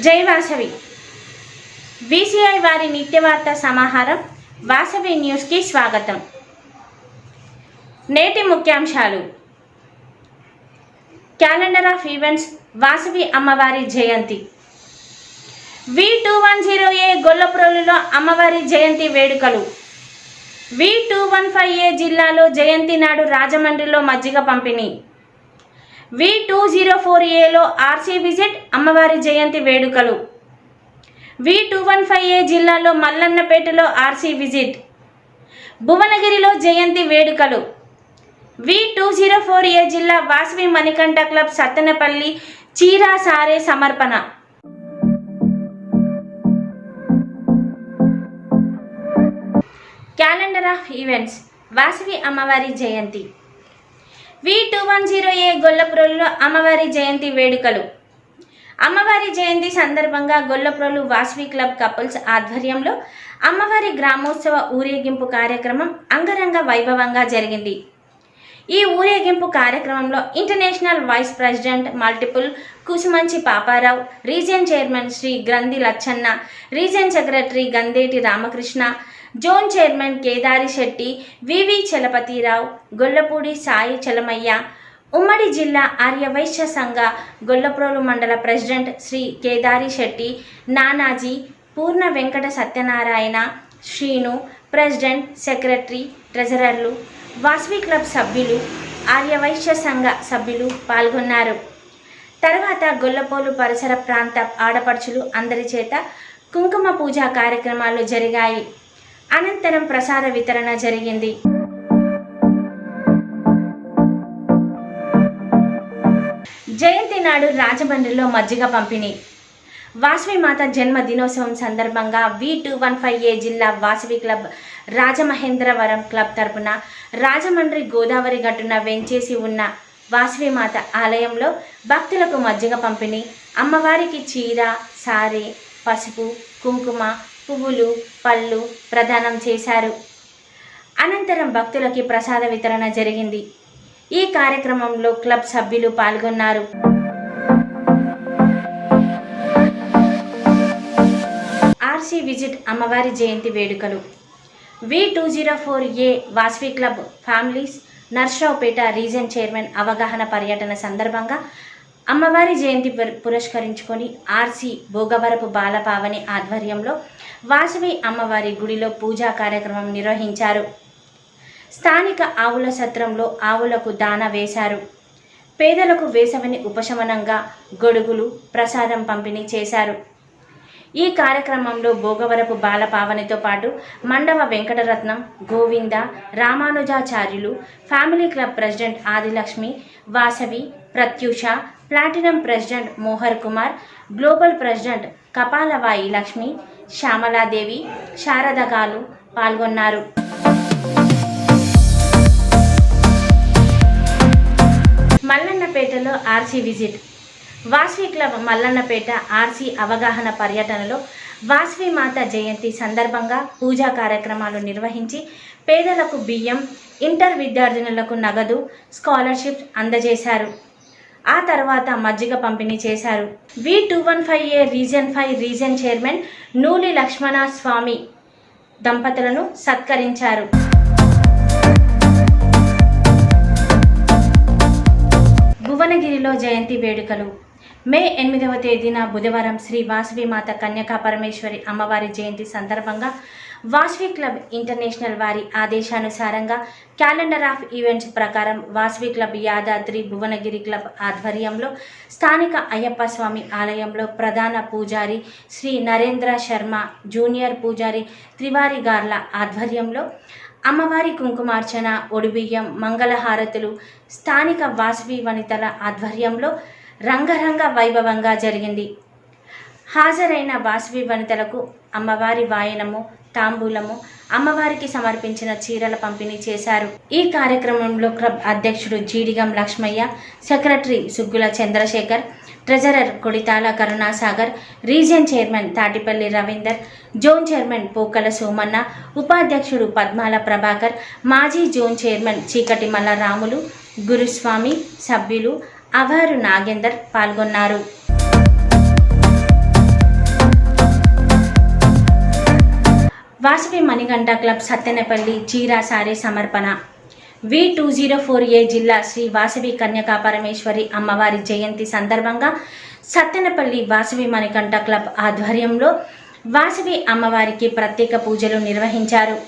జై వాసవి. విసిఐ వారి నిత్యవార్త సమాహారం వాసవి న్యూస్కి స్వాగతం. నేటి ముఖ్యాంశాలు. క్యాలెండర్ ఆఫ్ ఈవెంట్స్ వాసవి అమ్మవారి జయంతి. V two one zero A గొల్లప్రోలులో అమ్మవారి జయంతి వేడుకలు. V two one five A జిల్లాలో జయంతి నాడు రాజమండ్రిలో మజ్జిగ పంపిణీ. వి టూ జీరో ఫోర్ ఏలో ఆర్సీ విజిట్ అమ్మవారి జయంతి వేడుకలు. V two one five A జిల్లాలో మల్లన్నపేటలో ఆర్సీ విజిట్ భువనగిరిలో జయంతి వేడుకలు. V two zero four A జిల్లా వాసవి మణికంఠ క్లబ్ సత్తెనపల్లి చీరా సారే సమర్పణ. Calendar of events. వాసవి అమ్మవారి జయంతి. V two one zero A గొల్లప్రోలులో అమ్మవారి జయంతి వేడుకలు. అమ్మవారి జయంతి సందర్భంగా గొల్లప్రోలు వాసవి క్లబ్ కపుల్స్ ఆధ్వర్యంలో అమ్మవారి గ్రామోత్సవ ఊరేగింపు కార్యక్రమం అంగరంగ వైభవంగా జరిగింది. ఈ ఊరేగింపు కార్యక్రమంలో international vice president multiple Kusumanchi Paparao region chairman Shri Granthi Lachanna region secretary Gandeti Ramakrishna zone chairman Kedari Shetty V V Chalapathirao Gollapudi Sai Chalamaiah ఉమ్మడి జిల్లా ఆర్యవైశ్య సంఘ గొల్లప్రోలు మండల president Shri Kedari Shetty Nanaji Purna Venkata Satyanarayana Srinu president secretary ట్రెజరర్లు Vasavi club సభ్యులు ఆర్యవైశ్య సంఘ సభ్యులు పాల్గొన్నారు. తర్వాత గొల్లపోలు పరిసర ప్రాంత ఆడపడుచులు అందరి చేత కుంకుమ పూజా కార్యక్రమాలు జరిగాయి. అనంతరం ప్రసాద వితరణ జరిగింది. జయంతి నాడు రాజమండ్రిలో మజ్జిగ పంపిణీ. వాసవి మాత జన్మ దినోత్సవం సందర్భంగా V two one five A జిల్లా వాసవి క్లబ్ రాజమహేంద్రవరం క్లబ్ తరపున రాజమండ్రి గోదావరి గట్టున వెంచేసి ఉన్న వాసవి మాత ఆలయంలో భక్తులకు మజ్జిగ పంపిణీ. అమ్మవారికి చీర సారీ పసుపు కుంకుమ పువ్వులు పళ్ళు ప్రదానం చేశారు. అనంతరం భక్తులకి ప్రసాద వితరణ జరిగింది. ఈ కార్యక్రమంలో క్లబ్ సభ్యులు పాల్గొన్నారు. ఆర్సీ విజిట్ అమ్మవారి జయంతి వేడుకలు. V two zero four A Vasavi club families Narasaraopet region chairman అవగాహన పర్యటన సందర్భంగా అమ్మవారి జయంతి పుర- పురస్కరించుకొని ఆర్సీ భోగవరపు బాలపావని ఆధ్వర్యంలో వాసవి అమ్మవారి గుడిలో పూజా కార్యక్రమం నిర్వహించారు. స్థానిక ఆవుల సత్రంలో ఆవులకు దాన వేశారు. పేదలకు వేసవిని ఉపశమనంగా గొడుగులు ప్రసాదం పంపిణీ చేశారు. ఈ కార్యక్రమంలో భోగవరపు బాలపావనితో పాటు Mandava Venkataratnam Govinda Ramanujacharyulu family club president Adilakshmi Vasavi Pratyusha platinum president Mohar Kumar global president Kapalavai Lakshmi Shyamaladevi శారదగాలు పాల్గొన్నారు. మల్లన్నపేటలో RC visit. Vasavi club Mallannapeta RC అవగాహన పర్యటనలో వాసవి మాత జయంతి సందర్భంగా పూజా కార్యక్రమాలు నిర్వహించి పేదలకు బియ్యం ఇంటర్ విద్యార్థినులకు నగదు స్కాలర్షిప్ అందజేశారు. ఆ తర్వాత మజ్జిగ పంపిణీ చేశారు. V two one five A region five region chairman Nuli Lakshmana Swamy దంపతులను సత్కరించారు. భువనగిరిలో జయంతి వేడుకలు. మే ఎనిమిదవ తేదీన బుధవారం శ్రీ వాసవి మాత కన్యకా పరమేశ్వరి అమ్మవారి జయంతి సందర్భంగా వాస్వి క్లబ్ ఇంటర్నేషనల్ వారి ఆదేశానుసారంగా క్యాలెండర్ ఆఫ్ ఈవెంట్స్ ప్రకారం వాస్వి క్లబ్ యాదాద్రి భువనగిరి క్లబ్ ఆధ్వర్యంలో స్థానిక అయ్యప్ప స్వామి ఆలయంలో ప్రధాన పూజారి శ్రీ నరేంద్ర శర్మ జూనియర్ పూజారి త్రివారి గార్ల ఆధ్వర్యంలో అమ్మవారి కుంకుమార్చన ఒడిబియ్యం మంగళహారతులు స్థానిక వాసవి వనితల ఆధ్వర్యంలో రంగరంగ వైభవంగా జరిగింది. హాజరైన వాసవి వనితలకు అమ్మవారి వాయనము తాంబూలము అమ్మవారికి సమర్పించిన చీరల పంపిణీ చేశారు. ఈ కార్యక్రమంలో క్లబ్ అధ్యక్షుడు Jeedigam Lakshmaiah secretary Suggula Chandrashekar treasurer Koditala Karunasagar region chairman Tatipalli Ravinder zone chairman Pokala Somanna ఉపాధ్యక్షుడు పద్మాల ప్రభాకర్ మాజీ జోన్ చైర్మన్ చీకటి మల్ల రాములు గురుస్వామి సభ్యులు అవారు నాగేందర్ పాల్గొన్నారు. వాసవి మణిగంట క్లబ్ సత్తెనపల్లి చీరా సారీ సమర్పణ. V two zero four A జిల్లా శ్రీ వాసవి కన్యకా పరమేశ్వరి అమ్మవారి జయంతి సందర్భంగా సత్తెనపల్లి వాసవి మణికంఠ క్లబ్ ఆధ్వర్యంలో వాసవి అమ్మవారికి ప్రత్యేక పూజలు నిర్వహించారు.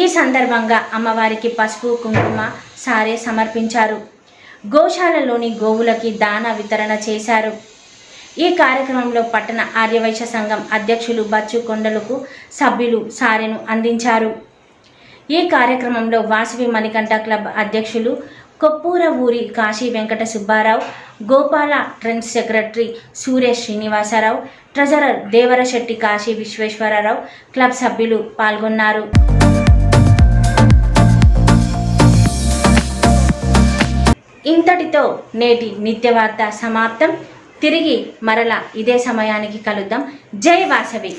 ఈ సందర్భంగా అమ్మవారికి పసుపు కుంకుమ సారే సమర్పించారు. గోశాలలోని గోవులకి దాన వితరణ చేశారు. ఈ కార్యక్రమంలో పట్టణ ఆర్యవైశ్య సంఘం అధ్యక్షులు బచ్చు కొండలకు సభ్యులు సారెను అందించారు. ఈ కార్యక్రమంలో వాసవి మణికంఠ క్లబ్ అధ్యక్షులు కొప్పూర ఊరి Kasi Venkata Subbarao Gopala trends secretary Suresh Srinivasarao treasurer Devarasetty Kasi Visweswararao club సభ్యులు పాల్గొన్నారు. ఇంతటితో నేటి నిత్యవార్త సమాప్తం. తిరిగి మరల ఇదే సమయానికి కలుద్దాం. జై వాసవి.